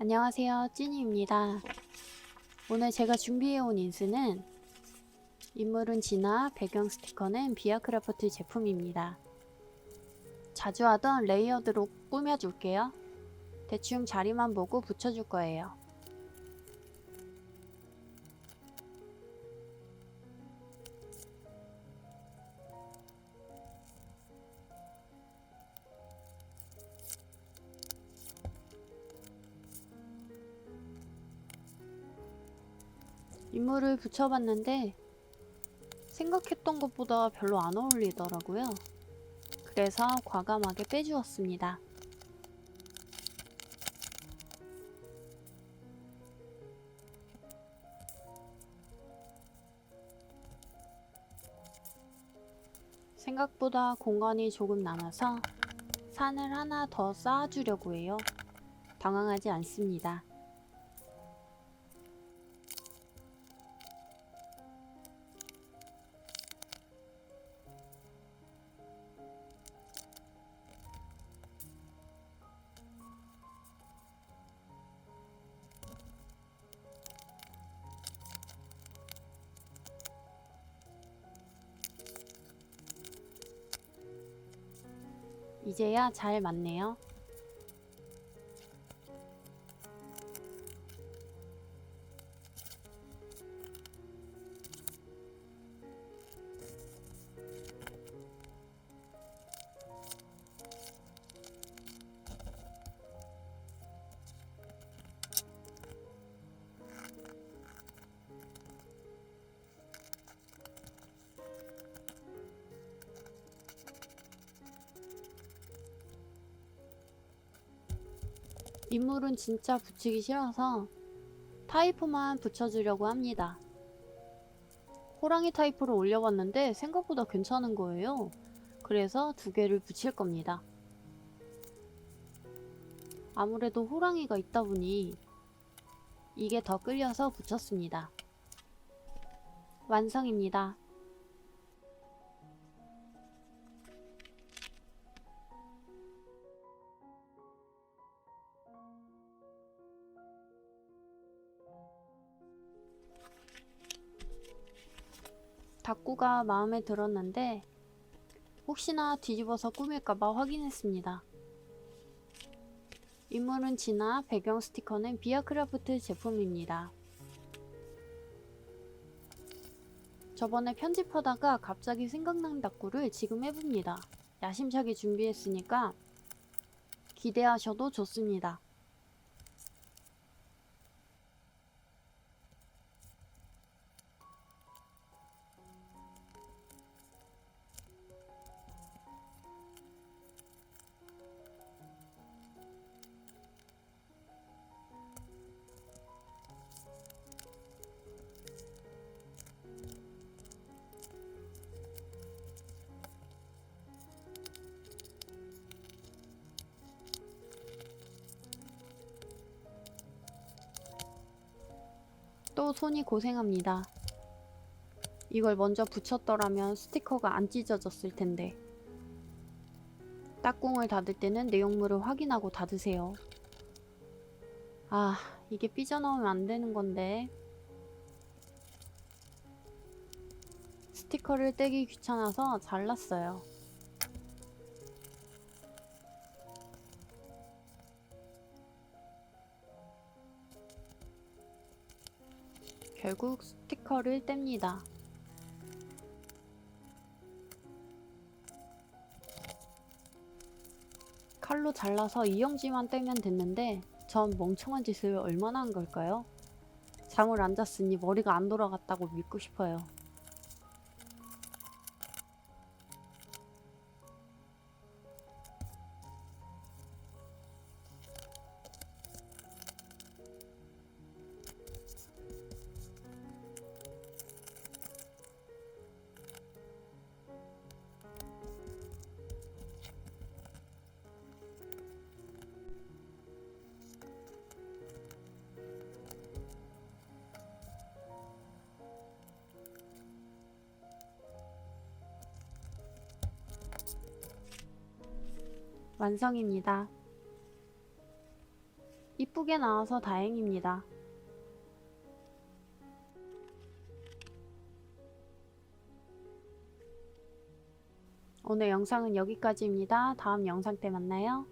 안녕하세요, 찐이입니다. 오늘 제가 준비해온 인스는 인물은 진화, 배경 스티커는 비아크라프트 제품입니다. 자주 하던 레이어드로 꾸며줄게요. 대충 자리만 보고 붙여줄 거예요. 인물을 붙여봤는데 생각했던 것보다 별로 안 어울리더라고요. 그래서 과감하게 빼주었습니다. 생각보다 공간이 조금 남아서 산을 하나 더 쌓아주려고 해요. 당황하지 않습니다. 이제야 잘 맞네요. 인물은 진짜 붙이기 싫어서 타이프만 붙여주려고 합니다. 호랑이 타이프를 올려봤는데 생각보다 괜찮은 거예요. 그래서 두 개를 붙일 겁니다. 아무래도 호랑이가 있다 보니 이게 더 끌려서 붙였습니다. 완성입니다. 닭구가 마음에 들었는데 혹시나 뒤집어서 꾸밀까봐 확인했습니다. 인물은 진화, 배경 스티커는 비아크라프트 제품입니다. 저번에 편집하다가 갑자기 생각난 닭구를 지금 해봅니다. 야심차게 준비했으니까 기대하셔도 좋습니다. 또 손이 고생합니다. 이걸 먼저 붙였더라면 스티커가 안 찢어졌을 텐데. 딱꿍을 닫을 때는 내용물을 확인하고 닫으세요. 아, 이게 삐져나오면 안 되는 건데. 스티커를 떼기 귀찮아서 잘랐어요. 결국 스티커를 뗍니다. 칼로 잘라서 이영지만 떼면 됐는데 전 멍청한 짓을 얼마나 한 걸까요? 잠을 안 잤으니 머리가 안 돌아갔다고 믿고 싶어요. 완성입니다. 이쁘게 나와서 다행입니다. 오늘 영상은 여기까지입니다. 다음 영상 때 만나요.